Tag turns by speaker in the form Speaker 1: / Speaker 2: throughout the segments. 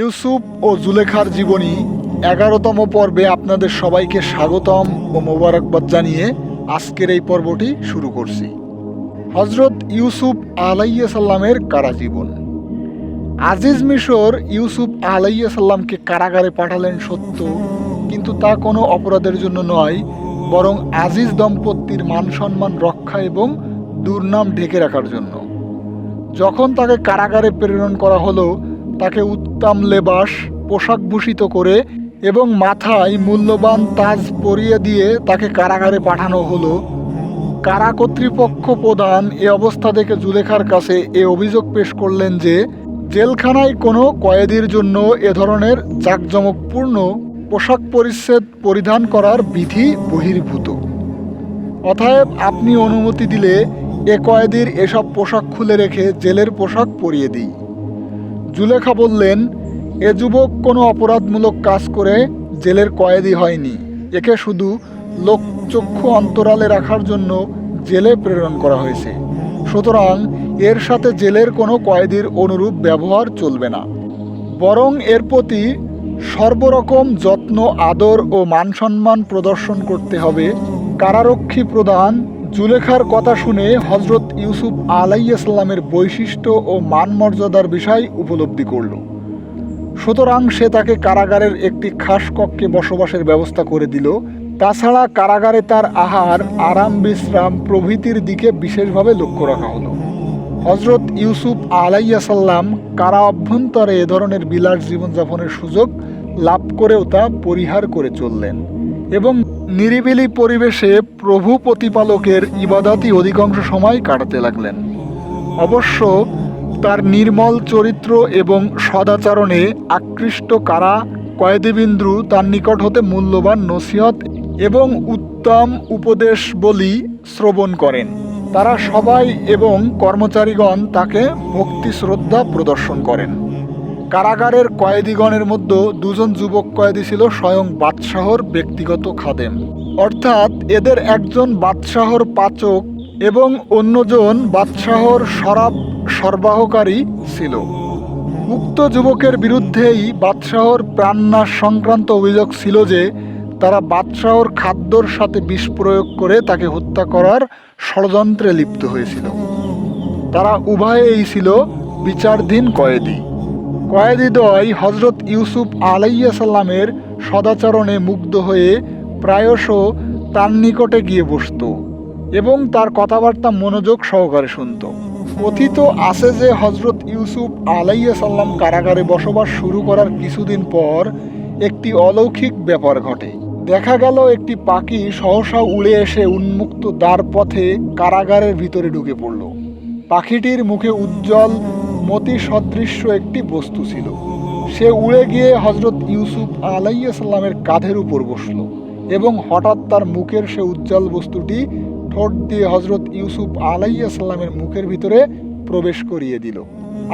Speaker 1: ইউসুফ ও জুলেখার জীবনী এগারোতম পর্বে আপনাদের সবাইকে স্বাগতম ও মোবারকবাদ জানিয়ে আজকের এই পর্বটি শুরু করছি। হজরত ইউসুফ আলাইয়া সাল্লামের কারা জীবন আজিজ মিশর ইউসুফ আলাইয়া সাল্লামকে কারাগারে পাঠালেন সত্য, কিন্তু তা কোনো অপরাধের জন্য নয়, বরং আজিজ দম্পতির মান সম্মান রক্ষা এবং দুর্নাম ঢেকে রাখার জন্য। যখন তাকে কারাগারে প্রেরণ করা হলো তাকে উত্তম লেবাস, পোশাক ভূষিত করে এবং মাথায় মূল্যবান তাজ পরিয়ে দিয়ে তাকে কারাগারে পাঠানো হলো। কারা কর্তৃপক্ষ প্রধান এ অবস্থা দেখে জুলেখার কাছে এ অভিযোগ পেশ করলেন যে, জেলখানায় কোনো কয়েদির জন্য এ ধরনের জাঁকজমকপূর্ণ পোশাক পরিচ্ছেদ পরিধান করার বিধি বহির্ভূত। অতএব আপনি অনুমতি দিলে এ কয়েদির এসব পোশাক খুলে রেখে জেলের পোশাক পরিয়ে দিই। জুলেখা বললেন, এ যুবক কোনো অপরাধমূলক কাজ করে জেলের কয়েদি হয়নি। একে শুধু লোকচক্ষু অন্তরালে রাখার জন্য জেলে প্রেরণ করা হয়েছে। সুতরাং এর সাথে জেলের কোনো কয়েদির অনুরূপ ব্যবহার চলবে না। বরং এর প্রতি সর্বরকম যত্ন, আদর ও মান সম্মান প্রদর্শন করতে হবে। কারারক্ষী প্রধান জুলেখার কথা শুনে হজরত ইউসুফ আলাইসাল্লামের বৈশিষ্ট্য ও মান মর্যাদার বিষয় উপলব্ধি করল। সুতরাং সে তাকে কারাগারের একটি খাস কক্ষে বসবাসের ব্যবস্থা করে দিল। তাছাড়া কারাগারে তার আহার, আরাম, বিশ্রাম প্রভৃতির দিকে বিশেষভাবে লক্ষ্য রাখা হলো। হজরত ইউসুফ আলাইসাল্লাম কারা অভ্যন্তরে এ ধরনের বিলাস জীবনযাপনের সুযোগ লাভ করেও তা পরিহার করে চললেন। এবং নিরিবিলি পরিবেশে প্রভু প্রতিপালকের ইবাদাতি অধিকাংশ সময় কাটাতে লাগলেন। অবশ্য তার নির্মল চরিত্র এবং সদাচরণে আকৃষ্ট কারা কয়েদিবিন্দু তার নিকট হতে মূল্যবান নসিহত এবং উত্তম উপদেশ বলি শ্রবণ করেন। তারা সবাই এবং কর্মচারীগণ তাকে ভক্তি শ্রদ্ধা প্রদর্শন করেন। কারাগারের কয়েদিগণের মধ্যে দুজন যুবক কয়েদি ছিল স্বয়ং বাদশাহর ব্যক্তিগত খাদেম। অর্থাৎ এদের একজন বাদশাহর পাচক এবং অন্যজন বাদশাহর শরাব সরবরাহকারী ছিল। উক্ত যুবকের বিরুদ্ধেই বাদশাহর প্রাণনাশ সংক্রান্ত অভিযোগ ছিল যে, তারা বাদশাহর খাদ্যর সাথে বিষ প্রয়োগ করে তাকে হত্যা করার ষড়যন্ত্রে লিপ্ত হয়েছিল। তারা উভয়েই ছিল বিচারধীন কয়েদি। কয়েদিদ্বয় হজরত ইউসুফ আলাইয়া সাল্লামের সদাচরণে মুগ্ধ হয়ে প্রায়শ তার নিকটে গিয়ে বসত এবং তার কথাবার্তা মনোযোগ সহকারে শুনত। কথিত আছে যে হজরত ইউসুফ আলাইয়া সাল্লাম কারাগারে বসবাস শুরু করার কিছুদিন পর একটি অলৌকিক ব্যাপার ঘটে। দেখা গেল একটি পাখি সহসা উড়ে এসে উন্মুক্ত দ্বার পথে কারাগারের ভিতরে ঢুকে পড়ল। পাখিটির মুখে উজ্জ্বল মতি সদৃশ্য একটি বস্তু ছিল। সে উড়ে গিয়ে হজরত ইউসুফ আলাইয়া সাল্লামের কাঁধের উপর বসল এবং হঠাৎ তার মুখের সে উজ্জ্বল বস্তুটি ঠোঁট দিয়ে হজরত ইউসুফ আলাইয়া সাল্লামের মুখের ভিতরে প্রবেশ করিয়ে দিল।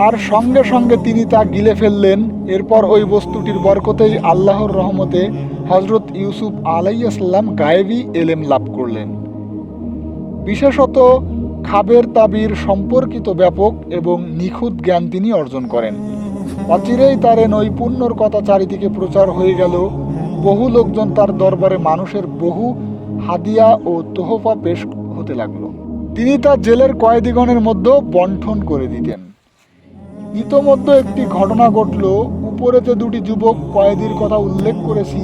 Speaker 1: আর সঙ্গে সঙ্গে তিনি তা গিলে ফেললেন। এরপর ওই বস্তুটির বরকতেই আল্লাহর রহমতে হজরত ইউসুফ আলাইয়া সাল্লাম গায়েবী এলেম লাভ করলেন। বিশেষত খাবের তাবির সম্পর্কিত ব্যাপক এবং নিখুঁত জ্ঞান তিনি অর্জন করেন। অচিরেই তার এ নৈপুণ্যর কথা চারিদিকে প্রচার হয়ে গেল। বহু লোকজন তার দরবারে মানুষের বহু হাদিয়া ও তোহফা পেশ হতে লাগল। তিনি তার জেলের কয়েদিগণের মধ্যে বন্টন করে দিতেন। ইতোমধ্যে একটি ঘটনা ঘটল। উপরে যে দুটি যুবক কয়েদির কথা উল্লেখ করেছি,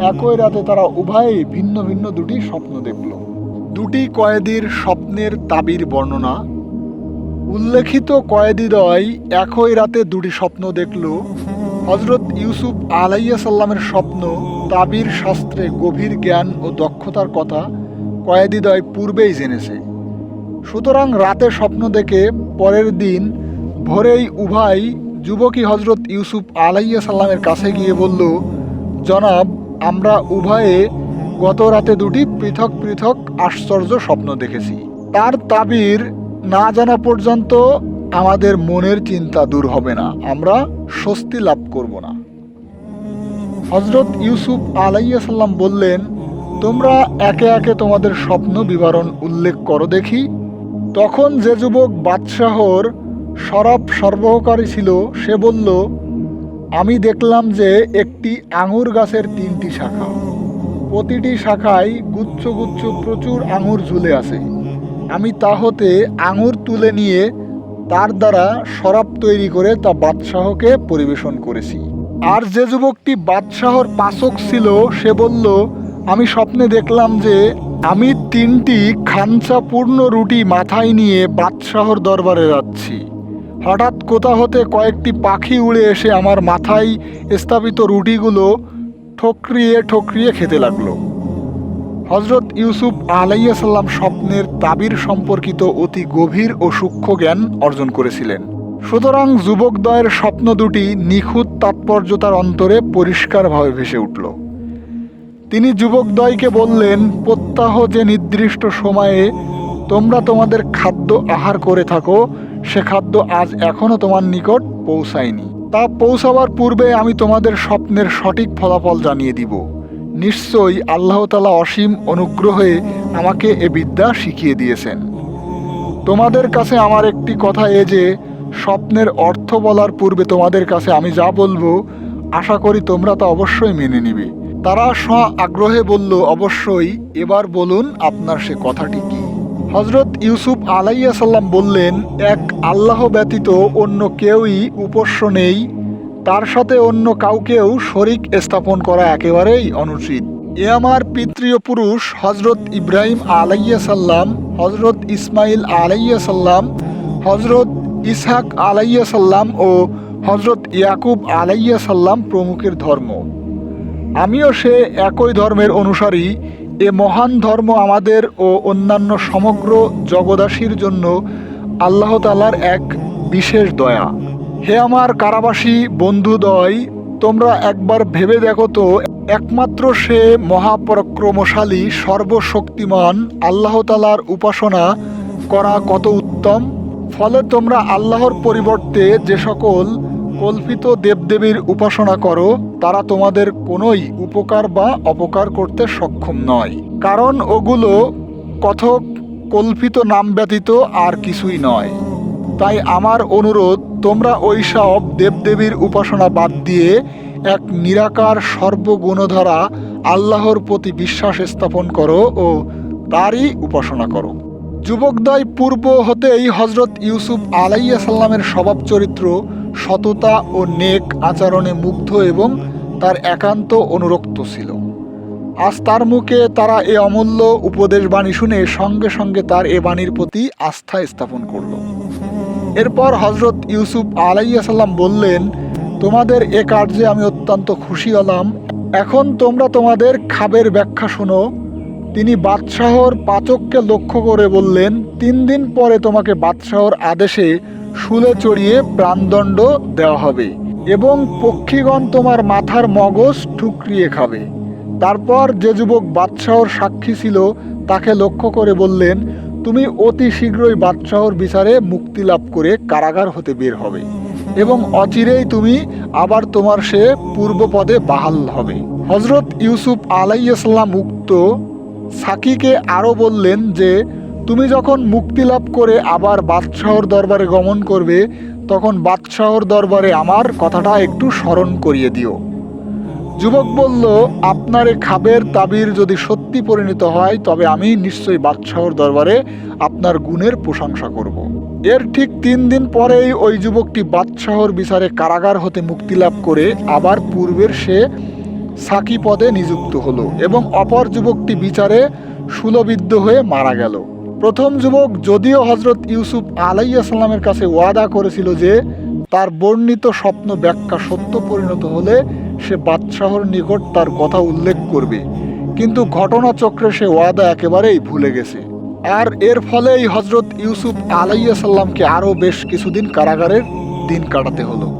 Speaker 1: একই রাতে তারা উভয়েই ভিন্ন ভিন্ন দুটি স্বপ্ন দেখল। দুটি কয়েদির স্বপ্নের তাবির বর্ণনা। উল্লেখিত কয়েদিদয় একই রাতে দুটি স্বপ্ন দেখল। হজরত ইউসুফ আলাইয়া সাল্লামের স্বপ্ন তাবির শাস্ত্রে গভীর জ্ঞান ও দক্ষতার কথা কয়েদিদয় পূর্বেই জেনেছে। সুতরাং রাতে স্বপ্ন দেখে পরের দিন ভোরেই উভয় যুবকী হজরত ইউসুফ আলাইয়া সাল্লামের কাছে গিয়ে বলল, জনাব, আমরা উভয়ে গত রাতে দুটি পৃথক পৃথক আশ্চর্য স্বপ্ন দেখেছি। তার তাবির না জানা পর্যন্ত আমাদের মনের চিন্তা দূর হবে না। আমরা স্বস্তি লাভ করব না। হজরত ইউসুফ আলাইয়া সাল্লাম বললেন, তোমরা একে একে তোমাদের স্বপ্ন বিবরণ উল্লেখ করো দেখি। তখন যে যুবক বাদশাহর শরাব সরবরাহকারী ছিল, সে বলল, আমি দেখলাম যে একটি আঙুর গাছের তিনটি শাখা। প্রতিটি শাখায় গুচ্ছ গুচ্ছ প্রচুর আঙুর ঝুলে আছে। আমি তা হতে আঙুর তুলে নিয়ে তার দ্বারা শরাব তৈরি করে তা বাদশাহকে পরিবেশন করেছি। আর যে যুবকটি বাদশাহর পাচক ছিল, সে বলল, আমি স্বপ্নে দেখলাম যে আমি তিনটি খাঞ্চা পূর্ণ রুটি মাথায় নিয়ে বাদশাহর দরবারে যাচ্ছি। হঠাৎ কোথা হতে কয়েকটি পাখি উড়ে এসে আমার মাথায় স্থাপিত রুটিগুলো ঠকরিয়ে ঠকরিয়ে খেতে লাগল। হজরত ইউসুফ আলাইসাল্লাম স্বপ্নের তাবির সম্পর্কিত অতি গভীর ও সূক্ষ্ম জ্ঞান অর্জন করেছিলেন। সুতরাং যুবকদ্বয়ের স্বপ্ন দুটি নিখুঁত তাৎপর্যতার অন্তরে পরিষ্কারভাবে ভেসে উঠল। তিনি যুবকদ্বয়কে বললেন, প্রত্যাহ যে নির্দিষ্ট সময়ে তোমরা তোমাদের খাদ্য আহার করে থাকো, সে খাদ্য আজ এখনও তোমার নিকট পৌঁছায়নি। তা পৌঁছাবার পূর্বে আমি তোমাদের স্বপ্নের সঠিক ফলাফল জানিয়ে দিব। নিশ্চয়ই আল্লাহ তালা অসীম অনুগ্রহে আমাকে এ বিদ্যা শিখিয়ে দিয়েছেন। তোমাদের কাছে আমার একটি কথা এ যে, স্বপ্নের অর্থ বলার পূর্বে তোমাদের কাছে আমি যা বলব, আশা করি তোমরা তা অবশ্যই মেনে নিবে। তারা স্ব আগ্রহে বলল, অবশ্যই। এবার বলুন আপনার সে কথাটি কি? হজরত ইউসুফ আলাইয়া সাল্লাম বললেন, এক আল্লাহ ব্যতীত অন্য কেউই উপস্য নেই। তার সাথে অন্য কাউকেও শরিক স্থাপন করা একেবারেই অনুচিত। এ আমার পিতৃয় পুরুষ হজরত ইব্রাহিম আলাইয়া সাল্লাম হজরত ইসমাইল আলাইয়া সাল্লাম হজরত ইসহাক আলাইয়া সাল্লাম ও হজরত ইয়াকুব আলাইয়া সাল্লাম প্রমুখের ধর্ম। আমিও সে একই ধর্মের অনুসারী। এ মহান ধর্ম আমাদের ও অন্যান্য সমগ্র জগদাসীর জন্য আল্লাহ তালার এক বিশেষ দয়া। হে আমার কারাবাসী বন্ধুদয়, তোমরা একবার ভেবে দেখো তো, একমাত্র সে মহাপরাক্রমশালী, সর্বশক্তিমান আল্লাহ তালার উপাসনা করা কত উত্তম? ফলে তোমরা আল্লাহর পরিবর্তে যে সকল কল্পিত দেবদেবীর উপাসনা করো, তারা তোমাদের কোনোই উপকার বা অপকার করতে সক্ষম নয়। কারণ ওগুলো কথক কল্পিত নাম ব্যতীত আর কিছুই নয়। তাই আমার অনুরোধ, তোমরা ওই সব দেবদেবীর উপাসনা বাদ দিয়ে এক নিরাকার সর্বগুণধারা আল্লাহর প্রতি বিশ্বাস স্থাপন করো ও তারই উপাসনা করো। যুবকদয় পূর্ব হতেই হজরত ইউসুফ আলাইয়া সাল্লামের স্বভাব চরিত্র সততা ও নেক আচরণে মুগ্ধ এবং তার একান্ত অনুরক্ত ছিল। আজ তার মুখে তারা এ অমূল্য উপদেশ বাণী শুনে সঙ্গে সঙ্গে তার এ বাণীর প্রতি আস্থা স্থাপন করল। এরপর হজরত ইউসুফ আলাইয়া সাল্লাম বললেন, তোমাদের এ কার্যে আমি অত্যন্ত খুশি হলাম। এখন তোমরা তোমাদের খাবের ব্যাখ্যা শোনো। তিনি বাদশাহর পাচককে লক্ষ্য করে বললেন, তিন দিন পরে তোমাকে বাদশাহর আদেশে শুলে চড়িয়ে প্রাণদণ্ড দেওয়া হবে এবং পক্ষীগণ তোমার মাথার মগজ ঠুকরিয়ে খাবে। তারপর যে যুবক বাদশাহর সাক্ষী ছিল, তাকে লক্ষ্য করে বললেন, তুমি অতি শীঘ্রই বাদশাহর বিচারে মুক্তি লাভ করে কারাগার হতে বের হবে এবং অচিরেই তুমি আবার তোমার সে পূর্ব পদে বাহাল হবে। হজরত ইউসুফ আলাইসাল্লাম উক্ত সাকিকে আরও বললেন যে তুমি যখন মুক্তি লাভ করে আবার বাদশাহর দরবারে গমন করবে, তখন বাদশাহর দরবারে আমার কথাটা একটু স্মরণ করিয়ে দিও যুবক বলল, আপনার এ খাবের তাবির যদি সত্যি পরিণত হয়, তবে আমি নিশ্চয়ই বাদশাহর দরবারে আপনার গুণের প্রশংসা করব। এর ঠিক তিন দিন পরেই ওই যুবকটি বাদশাহর বিচারে কারাগার হতে মুক্তি লাভ করে আবার পূর্বের সে সাকি পদে নিযুক্ত হলো এবং অপর যুবকটি বিচারে সুলবিদ্ধ হয়ে মারা গেল প্রথম যুবক যদিও হজরত ইউসুফ আলাইয়া সাল্লামের কাছে ওয়াদা করেছিল যে তার বর্ণিত স্বপ্ন ব্যাখ্যা সত্য পরিণত হলে সে বাদশাহর নিকট তার কথা উল্লেখ করবে। কিন্তু ঘটনাচক্রে সে ওয়াদা একেবারেই ভুলে গেছে। আর এর ফলেই হজরত ইউসুফ আলাইয়া সাল্লামকে আরও বেশ কিছুদিন কারাগারের দিন কাটাতে হলো।